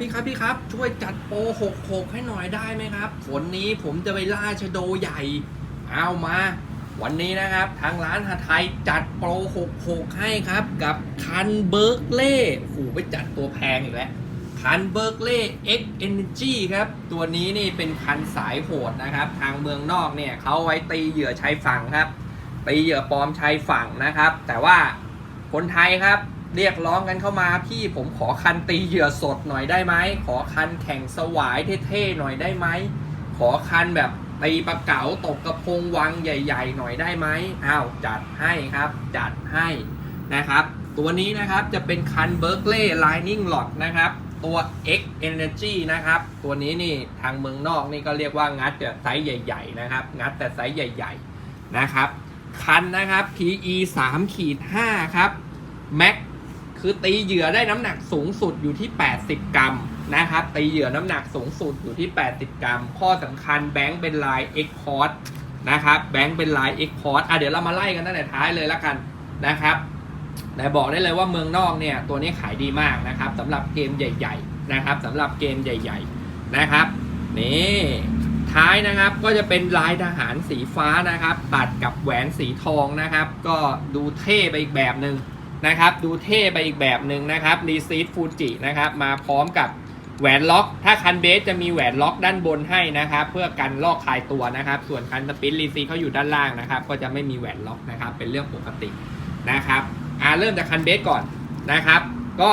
พี่ครับพี่ครับ ช่วยจัดโปรหกหกให้หน่อยได้ไหมครับฝนนี้ผมจะไปล่าชะโดใหญ่ เอามา วันนี้นะครับ ทางร้านหาไทยจัดโปรหกหกให้ครับ กับคันเบิร์กเล่ขู่ไปจัดตัวแพงอีกแล้วคันเบิร์กเล่ X Energy ครับ ตัวนี้นี่เป็นคันสายโหดนะครับ ทางเมืองนอกเนี่ยเขาไว้ตีเหยื่อชายฝั่งครับตีเหยื่อปลอมชายฝั่งนะครับ แต่ว่าคนไทยครับ เรียกร้องกันเข้ามาพี่ผมขอคันตีเหยื่อสดหน่อยได้ไหมขอคันแข่งสวายเท่ๆหน่อยได้ไหมขอคันแบบตีปลาเก๋าตกกระพงวังใหญ่ ๆ หน่อยได้ไหมอ้าวจัดให้ครับจัดให้นะครับ ตัวนี้นะครับจะเป็นคันเบิร์กเล่ Lightning Rod นะครับ ตัว X Energy นะครับ ตัวนี้นี่ทางเมืองนอกนี่ก็เรียกว่างัดแต่ไซส์ใหญ่ ๆ นะครับ งัดแต่ไซส์ใหญ่ ๆ นะครับ คันนะครับ PE 3ขีด5ครับ Max คือตีเหยื่อได้น้ำหนักสูงสุดอยู่ที่ 80 กรัมนะครับตีเหยื่อน้ำหนักสูงสุดอยู่ที่ 80 กรัม ข้อสำคัญแบงค์เป็นลาย X c o r d นะครับแบงค์เป็นลาย X c o r d อะเดี๋ยวเรามาไล่กันตั้งแต่ท้ายเลยละกันนะครับแต่บอกได้เลยว่าเมืองนอกเนี่ยตัวนี้ขายดีมากนะครับสำหรับเกมใหญ่ๆนะครับสำหรับเกมใหญ่ ๆนะครับนี่ท้ายนะครับก็จะเป็นลายทหารสีฟ้านะครับ ตัดกับแหวนสีทองนะครับ ก็ดูเท่ไปอีกแบบหนึ่ง นะครับดูเท่ไปอีกแบบหนึ่งนะครับรีซีดฟูจินะครับมาพร้อมกับแหวนล็อก ถ้าคันเบสจะมีแหวนล็อกด้านบนให้นะครับเพื่อกันลอกคลายตัวนะครับ ส่วนคันสปินรีซีเขาอยู่ด้านล่างนะครับ ก็จะไม่มีแหวนล็อกนะครับ เป็นเรื่องปกตินะครับอ่าเริ่มจากคันเบสก่อนนะครับ ก็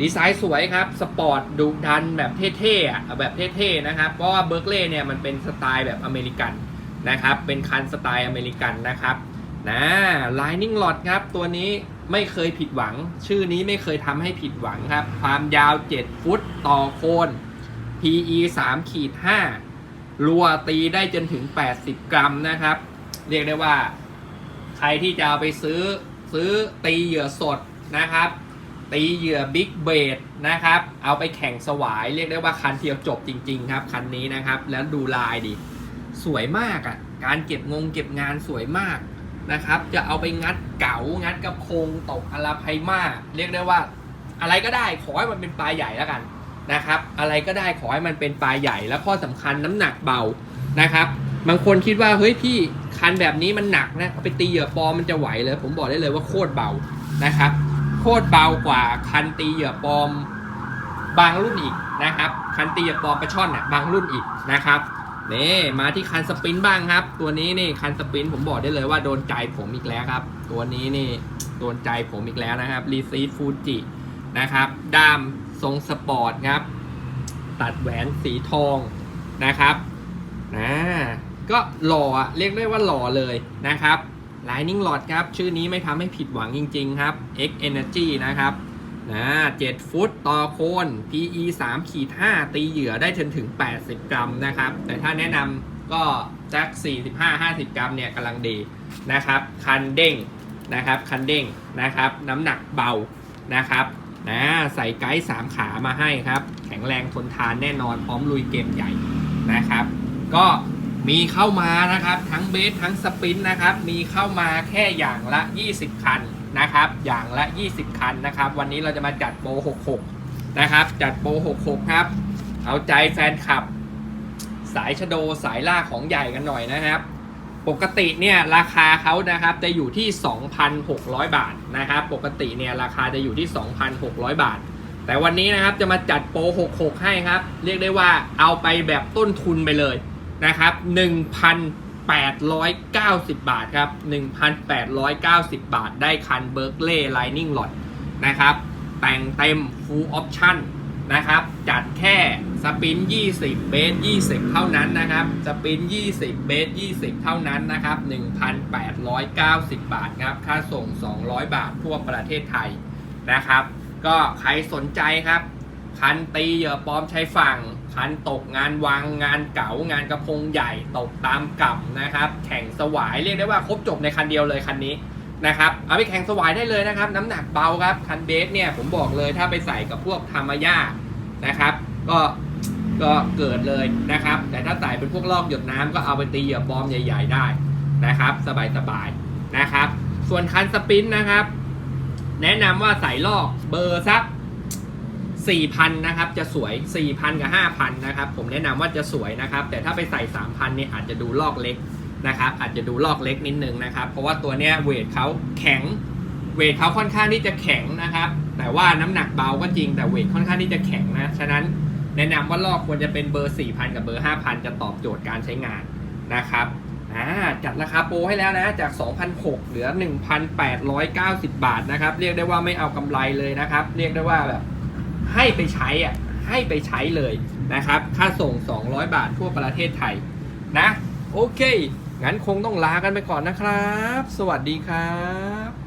ดีไซน์สวยครับ สปอร์ตดุดันแบบเท่ๆอะแบบเท่ๆนะครับ เพราะว่าเบิร์กเล่เนี่ยมันเป็นสไตล์แบบอเมริกันนะครับ เป็นคันสไตล์อเมริกันนะครับนะ Lightning Rod ครับตัวนี้ ไม่เคยผิดหวัง ชื่อนี้ไม่เคยทำให้ผิดหวังครับ ความยาว 7 ฟุตต่อโคน PE 3ขีด5รัวตีได้จนถึง 80 กรัมนะครับ เรียกได้ว่า ใครที่จะเอาไปซื้อซื้อตีเหยื่อสดนะครับ ตีเหยื่อบิ๊กเบดนะครับ เอาไปแข่งสวาย เรียกได้ว่าคันเทียวจบจริง ๆ ครับ คันนี้นะครับ แล้วดูลายดิ สวยมากอะ่ะ การเก็บงงเก็บงานสวยมาก นะครับ จะเอาไปงัดเก๋างัดกระพงตกอลาไพมาเรียกได้ว่า อะไรก็ได้ขอให้มันเป็นปลาใหญ่แล้วกันนะครับ อะไรก็ได้ขอให้มันเป็นปลาใหญ่แล้วข้อสำคัญน้ำหนักเบานะครับ บางคนคิดว่าเฮ้ยพี่คันแบบนี้มันหนักนะเอาไปตีเหยื่อปอมันจะไหวเลย ผมบอกได้เลยว่าโคตรเบานะครับ โคตรเบากว่าคันตีเหยื่อปอมบางรุ่นอีกนะครับ คันตีเหยื่อปอมปลาช่อนเนี่ยบางรุ่นอีกนะครับ นี่มาที่คันสปรินต์บ้างครับ ตัวนี้นี่คันสปรินต์ผมบอกได้เลยว่าโดนใจผมอีกแล้วครับ ตัวนี้นี่โดนใจผมอีกแล้วนะครับรีซีฟูจินะครับ ด้ามทรงสปอร์ตครับ ตัดแหวนสีทองนะครับนะก็หล่อเรียกได้ว่าหล่อเลยนะครับ Lightning Rod ครับ ชื่อนี้ไม่ทำให้ผิดหวังจริง ๆ ครับ X Energy นะครับ นะ7ฟุตต่อโคน PE 3ขีด5ตีเหยื่อได้จนถึง 80 กรัมนะครับ แต่ถ้าแนะนำก็สัก45-50 กรัมเนี่ยกำลังดีนะครับ คันเด้งนะครับ คันเด้งนะครับ น้ำหนักเบานะครับนะใส่ไกด์3ขามาให้ครับ แข็งแรงทนทานแน่นอนพร้อมลุยเกมใหญ่นะครับ ก็มีเข้ามานะครับ ทั้งเบสทั้งสปรินต์นะครับ มีเข้ามาแค่อย่างละ 20 คัน นะครับ อย่างละ 20 คันนะครับ วันนี้เราจะมาจัดโปร 66 นะครับ จัดโปร 66 ครับ เอาใจแฟนคลับ สายชะโดสายล่าของใหญ่กันหน่อยนะครับ ปกติเนี่ยราคาเขานะครับจะอยู่ที่ 2,600 บาทนะครับ ปกติเนี่ยราคาจะอยู่ที่ 2,600 บาท แต่วันนี้นะครับจะมาจัดโปร 66 ให้ครับ เรียกได้ว่าเอาไปแบบต้นทุนไปเลยนะครับ1,000 1,890 บาทครับ 1,890 บาท ได้คันเบิร์กเล่ไลนิ่งหลอดนะครับ แต่งเต็ม full option นะครับ จัดแค่สปิน 20 เบส 20 เท่านั้นนะครับ สปิน 20 เบส 20 เท่านั้นนะครับ 1,890 บาทครับ ค่าส่ง 200 บาททั่วประเทศไทยนะครับ ก็ใครสนใจครับ คันตีเหยื่อปลอมใช้ฝั่ง คันตกงานวังงานเก๋างานกระพงใหญ่ตกตามกับนะครับ แข่งสวายเรียกได้ว่าครบจบในคันเดียวเลยคันนี้นะครับเอาไปแข่งสวายได้เลยนะครับ น้ำหนักเบาครับคันเบสเนี่ยผมบอกเลยถ้าไปใส่กับพวกธรรมย่านะครับ ก็ก็เกิดเลยนะครับ แต่ถ้าใส่เป็นพวกลอกหยดน้ำก็เอาไปตีเหยื่อปลอมใหญ่ ๆ ได้นะครับ สบายๆนะครับ ส่วนคันสปินนะครับ แนะนำว่าใส่ลอกเบอร์สัก 4,000นะครับจะสวย 4,000 กับ 5,000นะครับผมแนะนำว่าจะสวยนะครับ แต่ถ้าไปใส่ 3,000เนี่ยอาจจะดูลอกเล็กนะครับอาจจะดูลอกเล็กนิดนึงนะครับ เพราะว่าตัวเนี้ยเวทเขาแข็งเวทเขาค่อนข้างที่จะแข็งนะครับ แต่ว่าน้ำหนักเบาก็จริงแต่เวทค่อนข้างที่จะแข็งนะฉะนั้นแนะนำว่าลอกควรจะเป็นเบอร์ 4,000 กับเบอร์ 5,000 จะตอบโจทย์การใช้งานนะครับอ่าจัดราคาโปรให้แล้วนะจาก2,600เหลือ 1,890 บาทนะครับ เรียกได้ว่าไม่เอากำไรเลยนะครับ เรียกได้ว่าแบบ ให้ไปใช้อะให้ไปใช้เลยนะครับ ค่าส่ง 200 บาททั่วประเทศไทยนะ โอเค งั้นคงต้องลากันไปก่อนนะครับ สวัสดีครับ